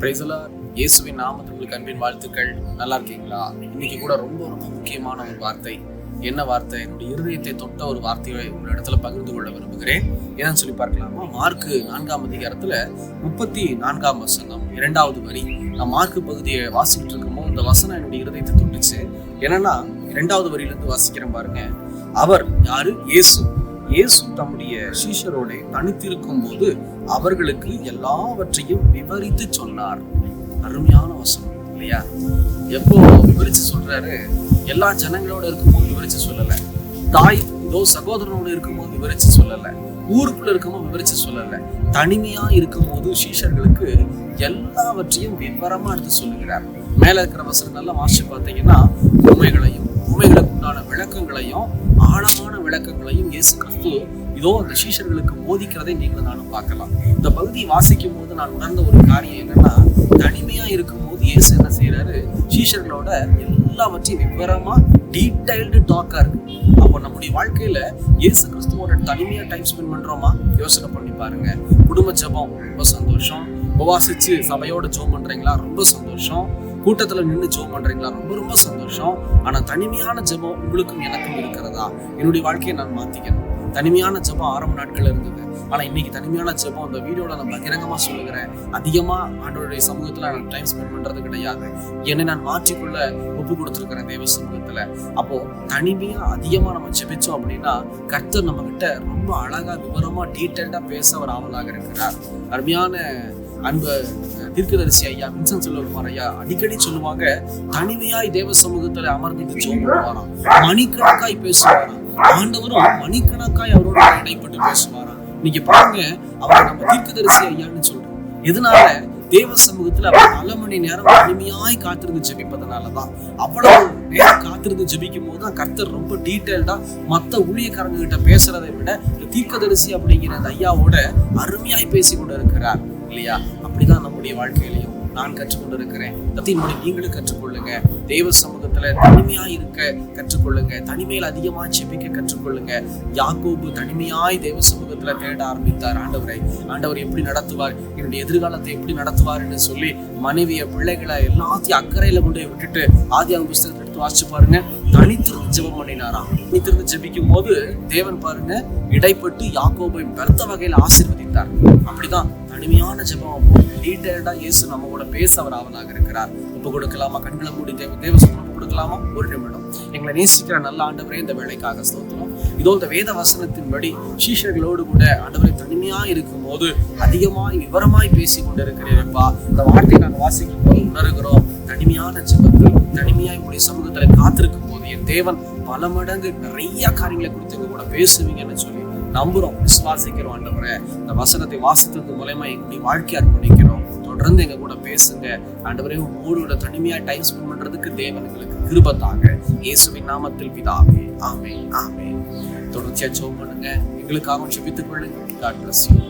பிரைசலா இயேசுவின் நாமத்தில் உங்களுக்கு அன்பின் வாழ்த்துக்கள். நல்லா இருக்கீங்களா? இன்னைக்கு கூட ரொம்ப ரொம்ப முக்கியமான ஒரு வார்த்தை. என்ன வார்த்தை? என்னுடைய இருதயத்தை தொட்ட ஒரு வார்த்தையை உங்களிடத்துல பகிர்ந்து கொள்ள விரும்புகிறேன். என்னன்னு சொல்லி பார்க்கலாமா? மார்க்கு நான்காம் அதிகாரத்துல முப்பத்தி நான்காம் வசனம் இரண்டாவது வரி. நான் மார்க்கு பகுதியை வாசிக்கிட்டு இருக்கும்போது இந்த வசனம் என்னுடைய இருதயத்தை தொட்டுச்சு. என்னன்னா இரண்டாவது வரியிலிருந்து வாசிக்கிறேன் பாருங்க. அவர் யாரு? இயேசு. இயேசு தம்முடைய சீஷரோட தனித்திருக்கும் போது அவர்களுக்கு எல்லாவற்றையும் விவரித்து சொன்னார். அருமையான வசனம் இல்லையா? எப்போ விவரிச்சு சொல்றாரு? எல்லா ஜனங்களோட இருக்கும்போது விவரிச்சு சொல்லல. தாய் இதோ சகோதரனோட இருக்கும்போது விவரிச்சு சொல்லல. ஊருக்குள்ள இருக்கும்போது விவரிச்சு சொல்லல. தனிமையா இருக்கும்போது சீஷர்களுக்கு எல்லாவற்றையும் விவரமா எடுத்து சொல்லுகிறார். மேல இருக்கிற வசனங்கள்லாம் வாசிச்சு பார்த்தீங்கன்னா உண்மைகளையும் உண்டான விளக்கங்களையும் ஆழமான விளக்கங்களையும் இயேசு கிறிஸ்து இதோ அந்த சீஷர்களுக்கு போதிக்கிறதை நீங்கள் நானும் பார்க்கலாம். இந்த பகுதியை வாசிக்கும் போது நான் உணர்ந்த ஒரு காரியம் என்னன்னா தனிமையா இருக்கும்போது இயேசு என்ன செய்யறாரு சீஷர்களோட எல்லாவற்றையும் விவரமா டீடைல்டு டாக்கா இருக்கு. அப்போ நம்முடைய வாழ்க்கையில இயேசு கிறிஸ்துவோட தனிமையா டைம் ஸ்பெண்ட் பண்றோமா? யோசனை பண்ணி பாருங்க. குடும்ப ஜெபம் ரொம்ப சந்தோஷம். உபவாசிச்சு சபையோட ஜெபம் பண்றீங்களா? ரொம்ப சந்தோஷம். கூட்டத்தில் நின்று ஜெபம் பண்ணுறீங்களா ரொம்ப ரொம்ப சந்தோஷம். ஆனால் தனிமையான ஜெபம் உங்களுக்கும் எனக்கும் இருக்கிறதா? என்னுடைய வாழ்க்கையை நான் மாத்திக்கணும். தனிமையான ஜெபம் ஆரம்ப நாட்கள் இருந்தது. ஆனால் இன்னைக்கு தனிமையான ஜெபம் அந்த வீடியோவில் நான் பகிரங்கமாக சொல்லுகிறேன். அதிகமாக ஆண்டவருடைய சமூகத்தில் நான் டைம் ஸ்பெண்ட் பண்ணுறது கிடையாது. என்னை நான் மாற்றிக்கொள்ள ஒப்பு கொடுத்துருக்கிறேன் தேவ சமூகத்தில். அப்போது தனிமையாக அதிகமாக நம்ம ஜெபிச்சோம் அப்படின்னா கர்த்தர் நம்ம ரொம்ப அழகாக விவரமாக டீட்டெயில்டாக பேச அவர் ஆவலாக இருக்கிறார். அருமையான அன்பு தீர்க்கதரிசி ஐயா வின்சன் செல்வகுமார் ஐயா அடிக்கடி சொல்லுவாங்க தனிமையாய் தேவ சமூகத்துல அமர்ந்துட்டு ஜோம் பண்ணுவாராம் மணிக்கணக்காய் பேசுவாராம். ஆண்டவரும் மணிக்கணக்காய் அவரோட இடைப்பட்டு பேசுவாராம். நீங்க பாருங்க அவர் நம்ம தீர்க்கதரிசி ஐயான்னு சொல்றோம். எதனால? தேவ சமூகத்துல அவர் பல மணி நேரம் அருமையாய் காத்திருந்து ஜெபிப்பதனாலதான். அவ்வளவு நேரம் காத்திருந்து ஜபிக்கும் போது தான் கர்த்தர் ரொம்ப டீட்டெயில்டா மத்த ஊழியக்காரங்க கிட்ட பேசுறதை விட தீர்க்கதரிசி அப்படிங்கிற அந்த ஐயாவோட அருமையாய் பேசி கொண்டு இருக்கிறார் இல்லையா? அப்படிதான் நம்முடைய வாழ்க்கையிலையும் நான் கற்றுக்கொண்டு இருக்கிறேன் நீங்களும் கற்றுக்கொள்ளுங்க. தெய்வ சமூகத்துல தனிமையா இருக்க கற்றுக்கொள்ளுங்க. தனிமையில் அதிகமா செபிக்க கற்றுக்கொள்ளுங்க. யாக்கோபு தனிமையாய் தேவ சமூகத்துல தேட ஆரம்பித்தார். ஆண்டவரை ஆண்டவர் எப்படி நடத்துவார்? என்னுடைய எதிர்காலத்தை எப்படி நடத்துவார்னு சொல்லி மனைவிய பிள்ளைகளை எல்லாத்தையும் அக்கறையில கொண்டு விட்டுட்டு ஆதி புஸ்தகத்தை எடுத்து வாசிச்சு பாருங்க. தனித்திருந்து ஜெபம் பண்ணினாராம். தனித்திருந்து ஜெபிக்கும் போது தேவன் பாருங்க இடைப்பட்டு யாக்கோபை பெருத்த வகையில் ஆசீர்வதித்தார். அப்படிதான் தனிமையான ஜெபம் டீட்டெயில்டா இயேசு நம்ம கூட பேச அவர் ஆவலாக இருக்கிறார். ஒப்பு கொடுக்கலாமா? கண்களை மூடி தேவ தேவ ஒப்பு கொடுக்கலாமா? ஒரு நிமிடம். எங்களை நேசிக்கிற நல்ல ஆண்டவரே இந்த வேலைக்காக ஸ்தோத்திரம். இதோ இந்த வேத வசனத்தின்படி சீஷர்களோடு கூட ஆண்டவரை தனிமையா இருக்கும் போது அதிகமாய் விவரமாய் பேசி கொண்டிருக்கிறேன்ப்பா இந்த வார்த்தையை நாங்கள் வாசிக்கும் போது உணர்கிறோம். தனிமையான ஜபத்தில் தனிமையாய் உடைய சமூகத்துல காத்திருக்கும் போது என் தேவன் பல மடங்கு நிறைய காரியங்களை குறித்து எங்க கூட பேசுவீங்கன்னு சொல்லி நம்புறோம். விசுவாசிக்கிறோம் ஆண்டவரே. இந்த வசனத்தை வாசித்தது மூலயமா எங்களுடைய வாழ்க்கை அர்ப்பணிக்கிறோம். தொடர்ந்து எங்க கூட பேசுங்க. ஆண்டவரே உங்களோட தனிமையா டைம் ஸ்பெண்ட் பண்றதுக்கு தேவன் எங்களுக்கு கிருபத்தாக இயேசுவின் நாமத்தில் பிதாவே. ஆமே ஆமே தொடர்ச்சியா ஜெபம் பண்ணுங்க. எங்களுக்காகவும் ஜெபித்துக் கொள்ளுங்க காட் பிளஸ் யூ